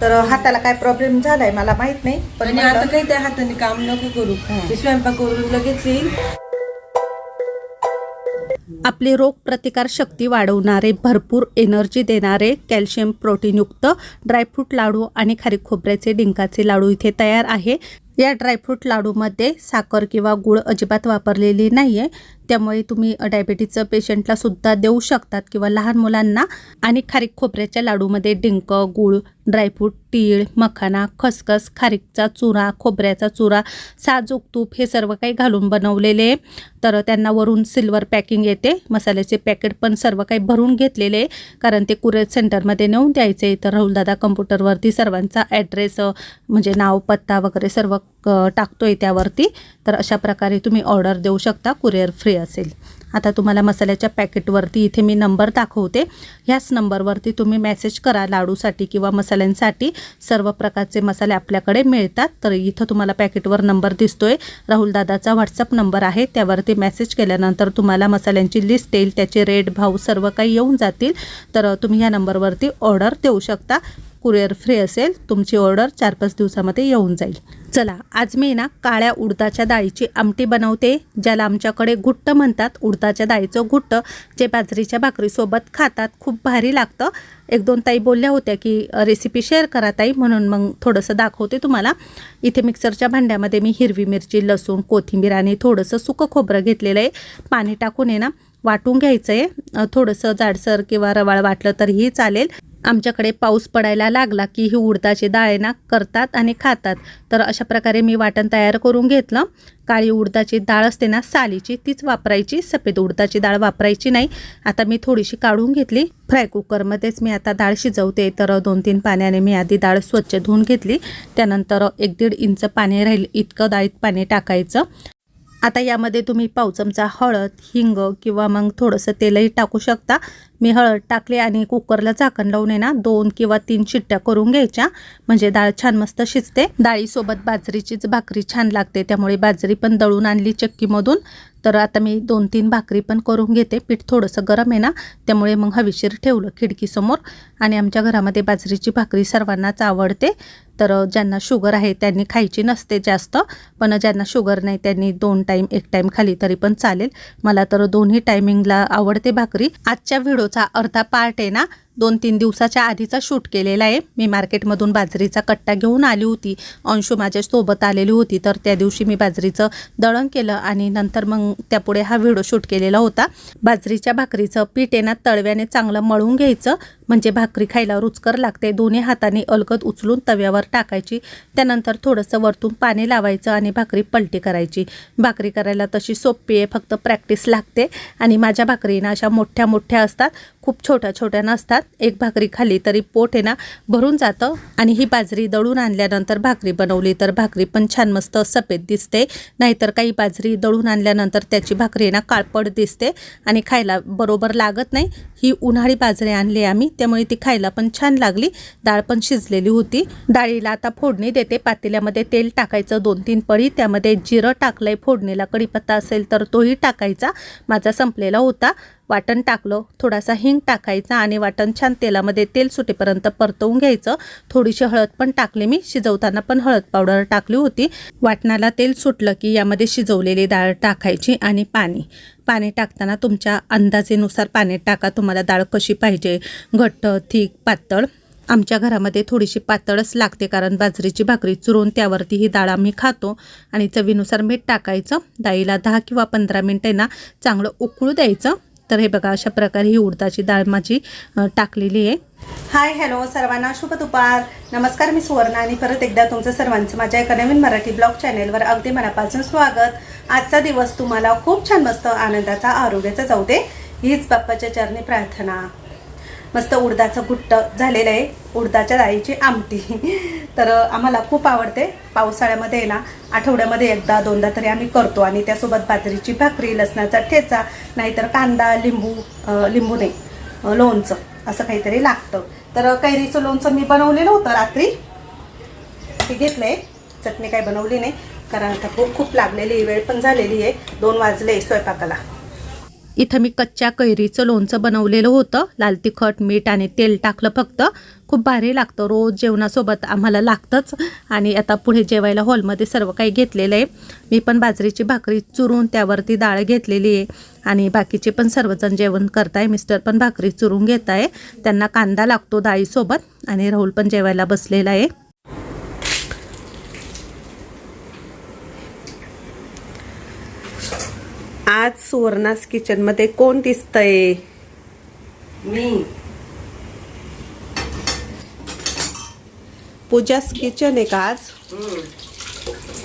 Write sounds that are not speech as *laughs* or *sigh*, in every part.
तर हाताला काय प्रॉब्लेम झालाय मला माहीत नाही पण आणि म्हटलं- आता काही त्या हाताने काम नको करू. ते स्वयंपाक करून लगेच येईल. आपली रोग प्रतिकार शक्ती वाढवणारे भरपूर एनर्जी देणारे कॅल्शियम प्रोटीनयुक्त ड्रायफ्रूट लाडू आणि खारीक खोबऱ्याचे डिंकाचे लाडू इथे तयार आहे. या ड्रायफ्रूट लाडूमध्ये साखर किंवा गुळ अजिबात वापरलेली नाही आहे त्यामुळे तुम्ही डायबेटीजचं पेशंटला सुद्धा देऊ शकतात किंवा लहान मुलांना. आणि खारीक खोबऱ्याच्या लाडूमध्ये डिंक गुळ ड्रायफ्रूट तीळ मखाना खसखस खारीकचा चुरा खोबऱ्याचा चुरा साजूक तूप हे सर्व काही घालून बनवलेले तर त्यांना वरून सिल्वर पॅकिंग येते. मसाल्याचे पॅकेट पण सर्व काही भरून घेतलेले कारण ते कुरेज सेंटरमध्ये नेऊन द्यायचे तर राहुलदादा कम्प्युटरवरती सर्वांचा ॲड्रेस म्हणजे नाव पत्ता वगैरे सर्व टाकतो आहे त्यावरती तर अशा प्रकारे तुम्ही ऑर्डर देऊ शकता कुरिअर फ्री असेल. आता तुम्हाला मसाल्याच्या पॅकेटवरती इथे मी नंबर दाखवते. ह्याच नंबरवरती तुम्ही मेसेज करा लाडूसाठी किंवा मसाल्यांसाठी. सर्व प्रकारचे मसाले आपल्याकडे मिळतात तर इथं तुम्हाला पॅकेटवर नंबर दिसतोय. राहुल दादाचा व्हॉट्सअप नंबर आहे त्यावरती मेसेज केल्यानंतर तुम्हाला मसाल्यांची लिस्ट येईल त्याचे रेट भाव सर्व काही येऊन जातील. तर तुम्ही ह्या नंबरवरती ऑर्डर देऊ शकता. कुरिअर फ्री असेल तुमची ऑर्डर चार पाच दिवसामध्ये येऊन जाईल. चला आज मी ना काळ्या उडदाच्या डाळीची आमटी बनवते ज्याला आमच्याकडे घुट्ट म्हणतात. उडदाच्या डाळीचं घुट्ट जे बाजरीच्या भाकरीसोबत खातात खूप भारी लागतं. एक दोन ताई बोलल्या होत्या की रेसिपी शेअर करा ताई म्हणून मग थोडंसं दाखवते तुम्हाला. इथे मिक्सरच्या भांड्यामध्ये मी हिरवी मिरची लसूण कोथिंबीर आणि थोडंसं सुकं खोबरं घेतलेलं आहे. पाणी टाकून आहे ना वाटून घ्यायचं आहे थोडंसं जाडसर किंवा रवाळ वाटलं तरीही चालेल. आमच्याकडे पाऊस पडायला लागला की ही उडदाची डाळ आहे ना करतात आणि खातात. तर अशा प्रकारे मी वाटण तयार करून घेतलं. काळी उडदाची डाळ असते ना सालीची तीच वापरायची. सफेद उडदाची डाळ वापरायची नाही. आता मी थोडीशी काढून घेतली. फ्राय कुकरमध्येच मी आता डाळ शिजवते. तर दोन तीन पाण्याने मी आधी डाळ स्वच्छ धुवून घेतली. त्यानंतर एक दीड इंच पाणी राहील इतकं डाळीत पाणी टाकायचं. आता यामध्ये तुम्ही पाव चमचा हळद हिंग किंवा मग थोडंसं तेलही टाकू शकता. मी हळद टाकली आणि कुकरला झाकण लावून आहे ना दोन किंवा तीन शिट्ट्या करून घ्यायच्या. म्हणजे डाळ छान मस्त शिजते. डाळीसोबत बाजरीचीच भाकरी छान लागते. त्यामुळे बाजरी पण दळून आणली चक्कीमधून. तर आता मी दोन तीन भाकरी पण करून घेते. पीठ थोडंसं गरम आहे ना त्यामुळे मग हवेशीर ठेवलं खिडकीसमोर. आणि आमच्या घरामध्ये बाजरीची भाकरी सर्वांनाच आवडते. तर ज्यांना शुगर आहे त्यांनी खायची नसते जास्त. पण ज्यांना शुगर नाही त्यांनी दोन टाईम एक टाईम खाली तरी पण चालेल. मला तर दोन्ही टायमिंगला आवडते भाकरी. आजच्या व्हिडिओचा अर्धा पार्ट आहे ना दोन तीन दिवसाच्या आधीचा शूट केलेला आहे. मी मार्केटमधून बाजरीचा कट्टा घेऊन आली होती. अंशू माझ्यासोबत आलेली होती. तर त्या दिवशी मी बाजरीचं दळण केलं आणि नंतर मग त्यापुढे हा व्हिडिओ शूट केलेला होता. बाजरीच्या भाकरीचं पीठ आहे ना तळव्याने चांगलं मळून घ्यायचं. म्हणजे भाकरी खायला रुचकर लागते. दोन्ही हाताने अलगद उचलून तव्यावर टाकायची. त्यानंतर थोडंसं वरतून पाणी लावायचं आणि भाकरी पलटी करायची. भाकरी करायला तशी सोपी आहे फक्त प्रॅक्टिस लागते. आणि माझ्या भाकरीनं अशा मोठ्या मोठ्या असतात. खूप छोट्या छोट्या नसतात. एक भाकरी खाली तरी पोट आहे ना भरून जातं आणि ही बाजरी दळून आणल्यानंतर भाकरी बनवली तर भाकरी पण छान मस्त सफेद दिसते. नाहीतर काही बाजरी दळून आणल्यानंतर त्याची भाकरी आहे ना काळपट दिसते आणि खायला बरोबर लागत नाही. ही उन्हाळी बाजरी आणली आम्ही त्यामुळे ती खायला पण छान लागली. डाळ पण शिजलेली होती. डाळीला आता फोडणी देते. पातेल्यामध्ये तेल टाकायचं दोन तीन पळी. त्यामध्ये जिरं टाकलंय. फोडणीला कढीपत्ता असेल तर तोही टाकायचा. माझा संपलेला होता. वाटण टाकलं थोडासा हिंग टाकायचा आणि वाटण छान तेलामध्ये तेल सुटेपर्यंत परतवून घ्यायचं. थोडीशी हळद पण टाकली मी शिजवताना पण हळद पावडर टाकली होती. वाटणाला तेल सुटलं की यामध्ये शिजवलेली डाळ टाकायची आणि पाणी. पाणी टाकताना तुमच्या अंदाजेनुसार पाणी टाका तुम्हाला डाळ कशी पाहिजे घट्ट थिक पातळ. आमच्या घरामध्ये थोडीशी पातळच लागते कारण बाजरीची भाकरी चुरून त्यावरती ही डाळ आम्ही खातो आणि चवीनुसार मीठ टाकायचं. डाळीला दहा किंवा पंधरा मिनटांना ना चांगलं उकळू द्यायचं. तर हे बघा अशा प्रकारे ही उडदाची डाळ माझी टाकलेली आहे. हाय हॅलो सर्वांना शुभ दुपार. नमस्कार मी सुवर्णा आणि परत एकदा तुमचं सर्वांचं माझ्या एका नवीन मराठी ब्लॉग चॅनेलवर अगदी मनापासून स्वागत. आजचा दिवस तुम्हाला खूप छान मस्त आनंदाचा आरोग्याचा जाऊ दे. हीच बाप्पाच्या चरणी प्रार्थना. मस्त उडदाचं गुट्ट झालेलं आहे. उडदाच्या डाळीची आमटी. *laughs* तर आम्हाला खूप आवडते. पावसाळ्यामध्ये ना आठवड्यामध्ये एकदा दोनदा तरी आम्ही करतो आणि त्यासोबत बाजरीची भाकरी लसणाचा ठेचा नाहीतर कांदा लिंबू लिंबू नाही लोणचं असं काहीतरी लागतं. तर कैरीचं लोणचं मी बनवलेलं होतं रात्री. ते घेतलंय. चटणी काही बनवली नाही कारण आता खूप खूप लागलेली आहे, वेळ पण झालेली आहे. दोन वाजले स्वयंपाकाला. इथं मी कच्च्या कैरीचं लोणचं बनवलेलं होतं. लाल तिखट मीठ आणि तेल टाकलं फक्त. खूप भारी लागतं. रोज जेवणासोबत आम्हाला लागतंच. आणि आता पुढे जेवायला हॉलमध्ये सर्व काही घेतलेलं आहे. मी पण बाजरीची भाकरी चुरून त्यावरती डाळ घेतलेली आहे. आणि बाकीचे पण सर्वजण जेवण करताय. मिस्टर पण भाकरी चुरून घेत आहे त्यांना कांदा लागतो डाळीसोबत. आणि राहुल पण जेवायला बसलेला आहे आज सुवर्णास किचनमध्ये कोण दिसतंय? मी. पूजास किचन आहे का आज?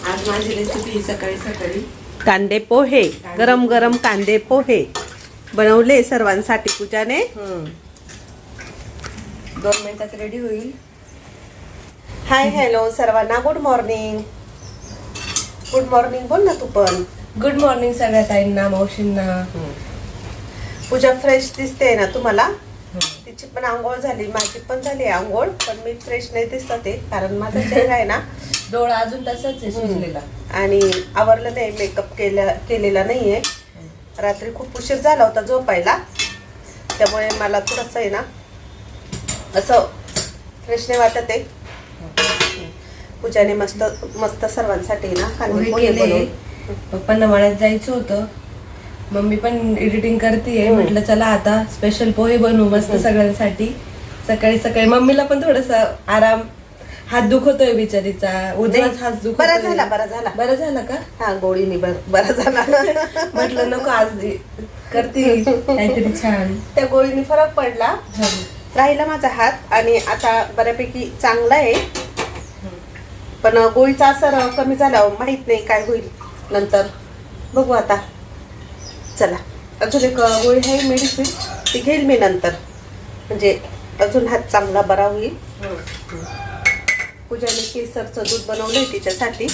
आज माझी रेसिपी सकाळी सकाळी. कांदे पोहे गरम गरम कांदे पोहे. बनवले सर्वांसाठी पूजाने? दोन मिनिटात रेडी होईल. हाय हॅलो सर्वांना गुड मॉर्निंग गुड मॉर्निंग बोल ना तू पण. गुड मॉर्निंग सगळ्या ताईंना मावशींना पूजा फ्रेश दिसते ना तुम्हाला? तिची पण आंघोळ झाली माझी पण झाली आंघोळ पण मी फ्रेश नाही दिसत आहे कारण माझा चेहरा आहे ना. *laughs* डोळा अजून तसाच आहे सुजलेला. आणि आवरलं नाही मेकअप केला केलेला नाहीये रात्री खूप उशीर झाला होता झोपायला. त्यामुळे मला थोडंसं आहे ना असं फ्रेश नाही वाटत आहे. पूजाने मस्त मस्त सर्वांसाठी ना कांदे पोहे बनवून. पप्पांना मळ्यात जायचं होतं. मम्मी पण एडिटिंग करते म्हटलं चला आता स्पेशल पोहे बनवू मस्त सगळ्यांसाठी. सकाळी सकाळी मम्मीला पण थोडस आराम हात दुखतोय बिचारीचा. उजवाच हात दुखतोय. बरा झाला बरा झाला. बरं झालं का? हा गोळीने बर बरा झाला. म्हटलं नको आज करते. काहीतरी छान. त्या गोळीने फरक पडला. राहिला माझा हात आणि आता बऱ्यापैकी चांगला आहे. पण गोळीचा असर कमी झाला माहीत नाही काय होईल. नंतर. बघू आता. चला. अजून एक गोळी आहे मेडिसिन ती घेईल मी नंतर. म्हणजे अजून हात चांगला बरा होईल. पूजाने केसरचं दूध बनवलंय तिच्यासाठी.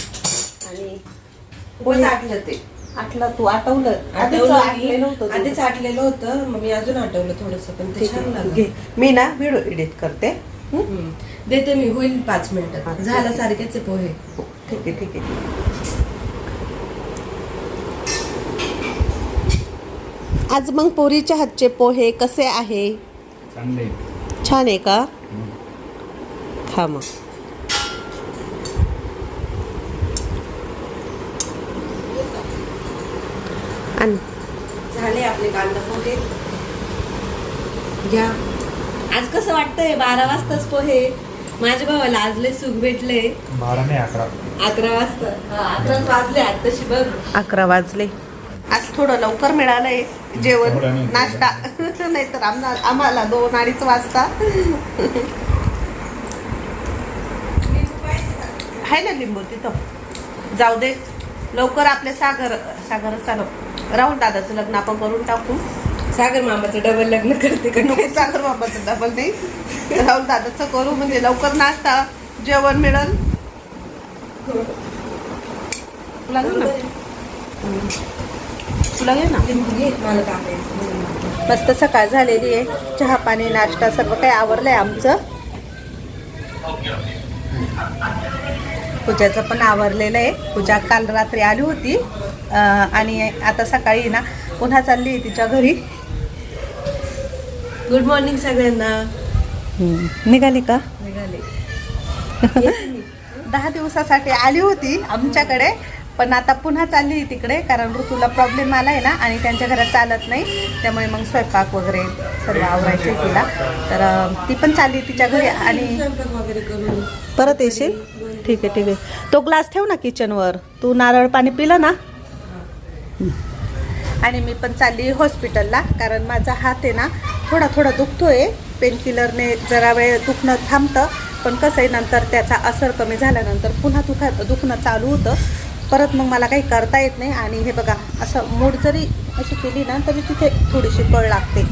आणि कोणी आटलं ते? आठला तू आठवलं आधीच आठवलं आठलेलं. होतं दूध. आधीच आटलेलं होतं मग मी अजून आठवलं थोडस पण ते छान घे. मी ना व्हिडिओ एडिट करते. हं? देते मी होईल पाच मिनिटात हा, झालं. सारखेच पोहे. ठीक आहे ठीक आहे. आज मग पोरीच्या हातचे पोहे कसे आहे? छान आहे का? खा मग. झाले आपले कांदा पोहे घ्या. आज कसं वाटतंय? बारा वाजताच पोहे. माझ्या भावाला आज लय सुख भेटले. बारा नाही अकरा. अकरा वाजता. हा, अकराच वाजले आताशी बघ अकरा वाजले. आज थोडं लवकर मिळालंय. जेवण नाही. नाश्ता. *laughs* नाहीतर आम्हा आम्हाला दोन अडीच वाजता. आहे ना लिंबू तिथं. जाऊ दे. लवकर आपले सागर सागर चालव राहुल दादाचं लग्न आपण करून टाकू. सागर मामाचं डबल लग्न करते का? नको सागर बाबाचं डबल नाही. राहुल दादाचं करू म्हणजे लवकर नाश्ता जेवण मिळेल. घे ना? तुला घे ना. मस्त सकाळ झालेली आहे. चहा पाणी नाश्ता सर्व काही आवरलंय आमचं. पूजाचं पण आवरलेलं आहे. पूजा काल रात्री आली होती. आणि आता सकाळी ना पुन्हा चालली आहे तिच्या घरी. गुड मॉर्निंग सगळ्यांना. निघाली का? निघाले. *laughs* दहा दिवसासाठी आली होती आमच्याकडे. पण आता पुन्हा चालली आहे तिकडे कारण ऋतूला प्रॉब्लेम आला आहे ना आणि त्यांच्या घरात चालत नाही. त्यामुळे मग स्वयंपाक वगैरे सर्व आवरायचे तिला. तर ती पण चालली तिच्या घरी आणि वगैरे करून परत येशील? ठीक आहे ठीक आहे. तो ग्लास ठेव ना किचनवर तू नारळ पाणी पिलं ना? आणि मी पण चालली हॉस्पिटलला कारण माझा हात आहे ना थोडा थोडा दुखतोय पेनकिलरने जरा वेळ दुखणं थांबतं पण कसं आहे नंतर त्याचा असर कमी झाल्यानंतर पुन्हा दुखा दुखणं चालू होतं. परत मग मला काही करता येत नाही आणि हे बघा असं मूड जरी अशी केली ना तरी तिथे थोडीशी कळ लागते.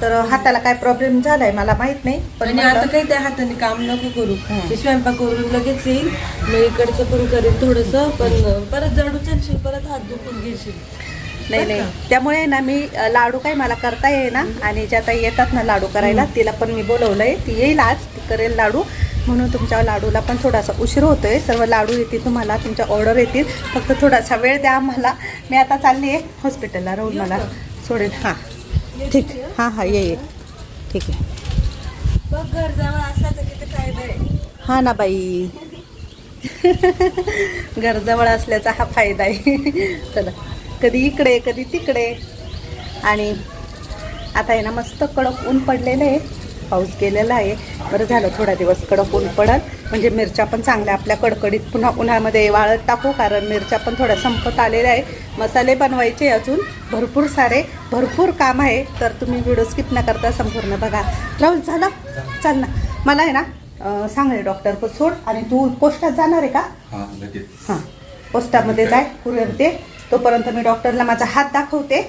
तर हाताला काय प्रॉब्लेम झालाय मला माहीत नाही पण आता काही त्या हाताने काम नको करू. स्वयंपाक करून लगेच येईल मग इकडचं पण करेन थोडस पण परत जडू चलशील परत हात दुखून घेशील. नाही नाही. त्यामुळे ना मी लाडू काय मला करता येईना आणि ज्या ताई येतात ना लाडू करायला तिला पण मी बोलवलंय ती येईल आज ती करेल लाडू. म्हणून तुमच्या लाडूला पण थोडासा उशीर होतोय. सर्व लाडू येतील तुम्हाला तुमच्या ऑर्डर येतील. फक्त थोडासा वेळ द्या आम्हाला. मी आता चालली आहे हॉस्पिटलला राहून मला सोडेल. हां. ठीक. हां हां ये ठीक आहे. बघ घर जवळ असल्याचं किती फायदा आहे. हा ना बाई. *laughs* घरजवळ असल्याचा हा फायदा आहे. *laughs* चला. कधी इकडे कधी तिकडे. आणि आता आहे ना मस्त कडक ऊन पडलेलं आहे. पाऊस गेलेला आहे. बरं झालं थोडा दिवस कडक ऊन पडल. म्हणजे मिरच्या पण चांगल्या आपल्या कडकडीत पुन्हा उन्हामध्ये वाळत टाकू कारण मिरच्या पण थोड्या संपत आलेल्या आहे मसाले बनवायचे अजून. भरपूर सारे भरपूर काम आहे. तर तुम्ही व्हिडिओ स्किप न करता संपूर्ण बघा. राहुल झालं चाल ना. मला आहे ना अं, सांग रे डॉक्टर सोड आणि तू पोस्टात जाणार आहे का? हा पोस्टामध्ये जाय कुरिअर दे तोपर्यंत मी डॉक्टरला माझा हात दाखवते?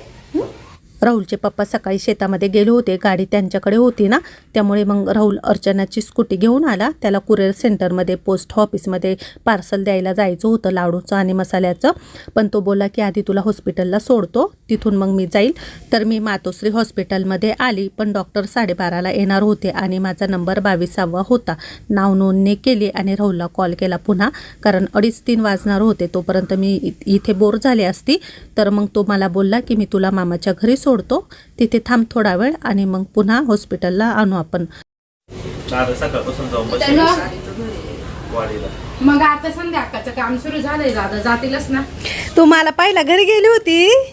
राहुलचे पप्पा सकाळी शेतामध्ये गेले होते. गाडी त्यांच्याकडे होती ना. त्यामुळे मग राहुल अर्चनाची स्कूटी घेऊन आला. त्याला कुरिअर सेंटरमध्ये पोस्ट ऑफिसमध्ये पार्सल द्यायला जायचं होतं लाडूचं आणि मसाल्याचं. पण तो बोला की आधी तुला हॉस्पिटलला सोडतो. तिथून मग मी जाईल. तर मी मातोश्री हॉस्पिटलमध्ये आली. पण डॉक्टर साडेबाराला येणार होते आणि माझा नंबर बावीसावा होता. नाव नोंदणी केली आणि राहुलला कॉल केला पुन्हा. कारण अडीच तीन वाजणार होते. तोपर्यंत मी इ- इथे बोर झाले असती. तर मग तो मला बोलला की मी तुला मामाच्या घरी सोडतो. तिथे थांब थोडा वेळ आणि मग पुन्हा हॉस्पिटलला आणू आपण. मग आता संध्याकाळचं काम सुरू झालंय दादा. जातीलच ना. तू मला पहिला घरी गेली होती?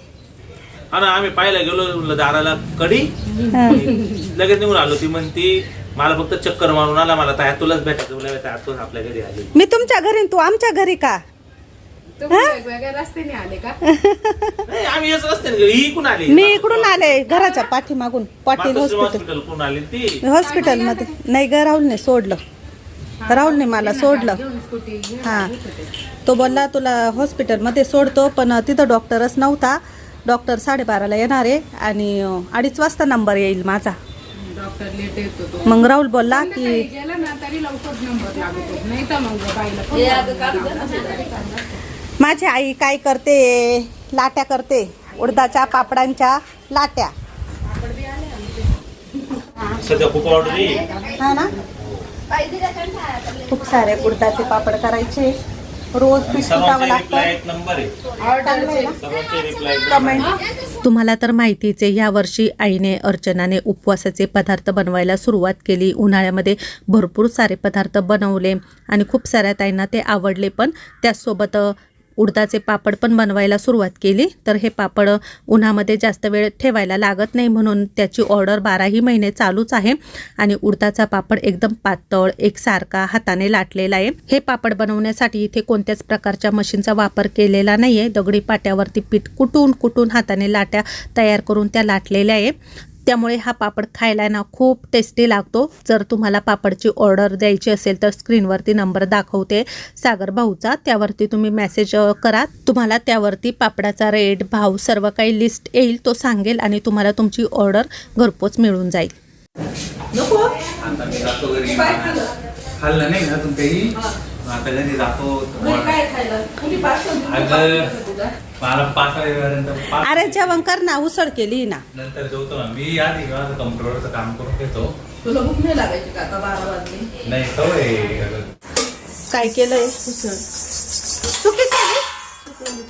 आणि आम्ही पाहायला गेलो म्हणलं दाराला कडी. लगेच निघून आलो. ती म्हणती मला फक्त चक्कर मारून आला मला त्या तुलाच भेटायचं. बोला त्या तू आपल्या घरी आली. मी तुमच्या घरी आणि तू आमच्या घरी का? तुम्ही वेगवेगळ्या रस्त्याने आले का? नाही, आम्ही रस्त्याने गेलो. ही आली? मी इकडून आले घराच्या पाठीमागून. पाटील मातोश्री हॉस्पिटल हॉस्पिटल कोण आली ती. हॉस्पिटलमध्ये नाही ग राहुलने सोडलं. राहुलने मला सोडलं. घेऊन स्कूटी हां. तो बोलला तुला हॉस्पिटलमध्ये सोडतो पण तिथं डॉक्टरच नव्हता. डॉक्टर साडेबाराला येणार आहे आणि अडीच वाजता नंबर येईल माझा. डॉक्टर लेट येतो तो. मग राहुल बोलला की संध्याकाळी गेला ना तरी लवकर नंबर लागतो. नाही तर मग बाईला phone हे अगं करायचा. माझी आई काय करते? लाट्या करते. उडदाच्या पापडांच्या लाट्या. सध्या खूप ऑर्डर आहे हा ना? खूप सारे उडदाचे पापड करायचे. रोज पीठ रिप्लाय लागतं. नंबर तुम्हाला तर माहितीच आहे यावर्षी आईने अर्चनाने उपवासाचे पदार्थ बनवायला सुरुवात केली. उन्हाळ्यामध्ये भरपूर सारे पदार्थ बनवले आणि खूप साऱ्या ताईंना ते आवडले पण त्याचसोबत उडदाचे पापड पण बनवायला सुरुवात केली. तर हे पापड उन्हामध्ये जास्त वेळ ठेवायला लागत नाही म्हणून त्याची ऑर्डर बाराही महिने चालूच आहे. आणि उडदाचा पापड एकदम पातळ एकसारखा हाताने लाटलेला आहे. हे पापड बनवण्यासाठी इथे कोणत्याच प्रकारच्या मशीनचा वापर केलेला नाही आहे दगडी पाट्यावरती पीठ कुटून कुटून हाताने लाट्या तयार करून त्या लाटलेल्या आहे. त्यामुळे हा पापड खायला ना खूप टेस्टी लागतो. जर तुम्हाला पापडची ऑर्डर द्यायची असेल तर स्क्रीनवरती नंबर दाखवते सागर भाऊचा. त्यावरती तुम्ही मेसेज करा. तुम्हाला त्यावरती पापडाचा रेट भाव सर्व काही लिस्ट येईल तो सांगेल आणि तुम्हाला तुमची ऑर्डर घरपोच मिळून जाईल. आता मी जातो घरी. खाल्लं नाही ना तुमच्याही आता घरी जातो. मला पाच वाजेपर्यंत पाच अरे जेवण कर ना उसळ केली ना. नंतर जेवतो ना. मी आधी माझं कम्प्युटरचं काम करून घेतो. तुला भूक नाही लागायची का? आता बारा वाजले. नाही सवय आहे. अगं. काय केलंय? सुकी केली?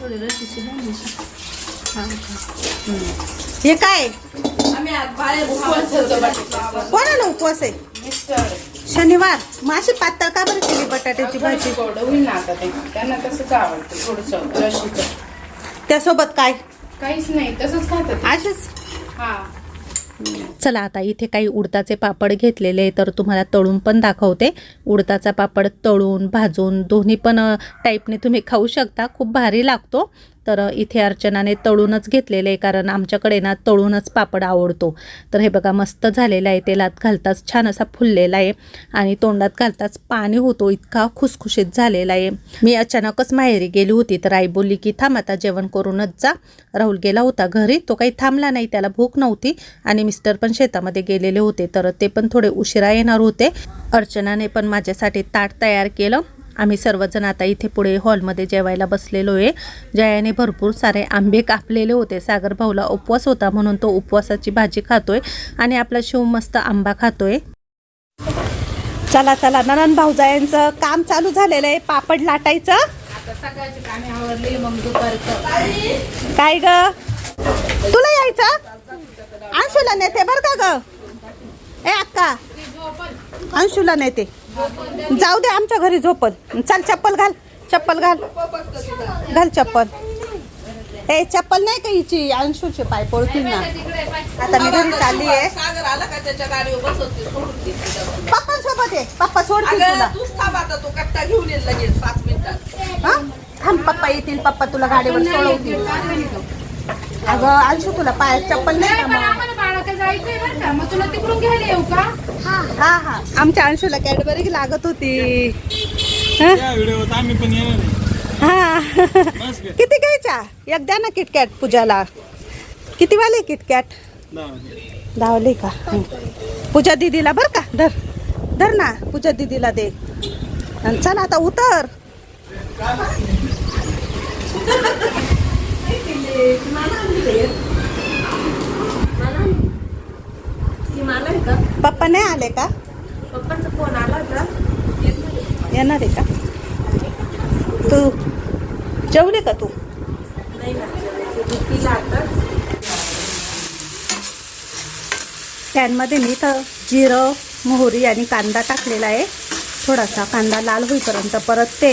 थोडी रशीची हे काय? आम्ही आज बाहेर बटाट्याचा. कोणाला उपवास आहे? शनिवार. माशी पातळ का बरं केली बटाट्याची भाजी? कोरडं होईल ना आता ते. त्यांना तसंच आवडतं थोडस रशीचं. त्यासोबत काय? काहीच नाही तसंच खातात ते. अशीच? हा. चला आता इथे काही उडदाचे पापड घेतलेले तर तुम्हाला तळून पण दाखवते. उडदाचा पापड तळून भाजून दोन्ही पण टाईपने तुम्ही खाऊ शकता. खूप भारी लागतो. तर इथे अर्चनाने तळूनच घेतलेले आहे कारण आमच्याकडे ना तळूनच पापड आवडतो. तर हे बघा मस्त झालेलं आहे तेलात घालताच छान असा फुललेला आहे आणि तोंडात घालताच पाणी होतो इतका खुसखुशीत झालेला आहे. मी अचानकच माहेरी गेली होती तर आई बोलली की थांब आता जेवण करूनच जा. राहुल गेला होता घरी तो काही थांबला नाही त्याला भूक नव्हती आणि मिस्टर पण शेतामध्ये गेलेले होते तर ते पण थोडे उशिरा येणार होते. अर्चनाने पण माझ्यासाठी ताट तयार केलं आम्ही सर्वजण आता इथे पुढे हॉलमध्ये जेवायला बसलेलो आहे. जयाने भरपूर सारे आंबे कापलेले होते. सागर भाऊला उपवास होता म्हणून तो उपवासाची भाजी खातोय आणि आपला शिव मस्त आंबा खातोय. चला चला. ननन भाऊजायांचं काम चालू झालेलं आहे. पापड लाटायचं. काय ग? तुला यायचं? अंशूला नेते बर का ग? ए अक्का. अंशूला नेते. जाऊ दे आमच्या घरी झोपल चल चप्पल घाल. चप्पल घाल. घाल चप्पल. ए चप्पल नाही का हिची? अंशूचे पाय पडतील ना. आता मी घरी चालली आहे. देते पप्पांसोबत आहे पप्पा सोडतील तुला. घेऊन येईल लगेच पाच मिनिटात. हा? थांब पप्पा येतील. पप्पा तुला गाडीवर सोडवतील. अगं अंशू तुला पाय चप्पल नाही का मग? आम्हाला बाळाकडे जायचंय बरं का. मग तुला तिकडून घ्यायला येऊ का? हा हा. आमच्या अंशूला कॅडबरी लागत होती. हा? आम्ही पण येणार आहे. हा. किती घ्यायच्या? एक द्या ना किटकॅट पूजाला. किती वाले किटकॅट धावले का? हं. पूजा दीदीला बर का? धर. धर ना पूजा दीदीला दे. आणि चल आता उतर. *laughs* पप्पा नाही आले का? पप्पांचा फोन आला होता येणार आहे का? तू जेवले का तू? नाही पॅनमध्ये मी तर जिरं मोहरी आणि कांदा टाकलेला आहे. थोडासा कांदा लाल होईपर्यंत परत ते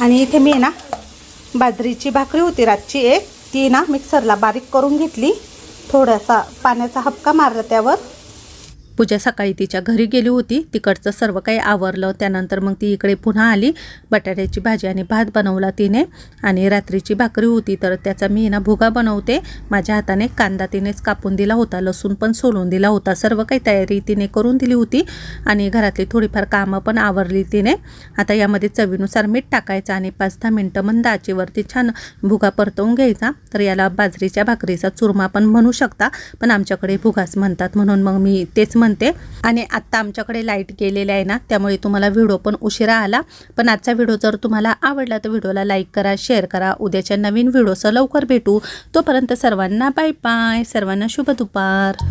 आणि इथे मी ना बाजरीची भाकरी होती रातची एक ती ना मिक्सरला बारीक करून घेतली. थोडासा पाण्याचा हपका मारला त्यावर. पूजा सकाळी तिच्या घरी गेली होती. तिकडचं सर्व काही आवरलं. त्यानंतर मग ती इकडे पुन्हा आली. बटाट्याची भाजी आणि भात बनवला तिने. आणि रात्रीची भाकरी होती तर त्याचा मी ना भुगा बनवते. माझ्या हाताने कांदा तिनेच कापून दिला होता. लसूण पण सोलून दिला होता. सर्व काही तयारी तिने करून दिली होती. आणि घरातली थोडीफार कामं पण आवरली तिने. आता यामध्ये चवीनुसार मीठ टाकायचं आणि पाच दहा मिनटं मंद दाचेवरती छान भुगा परतवून घ्यायचा. तर याला बाजरीच्या भाकरीचा चुरमा पण म्हणू शकता. पण आमच्याकडे भुगास म्हणतात. म्हणून मग मी तेच म्हणते. आणि आत्ता आमच्याकडे लाइट गेलेले आहे ना त्यामुळे तुम्हाला व्हिडिओ पण उशिरा आला. पण आजचा व्हिडिओ जर तुम्हाला आवडला तर व्हिडिओला लाईक करा शेअर करा. उद्याच्या नवीन व्हिडिओसह लवकर भेटू. तोपर्यंत सर्वांना बाय बाय सर्वांना शुभ दुपार.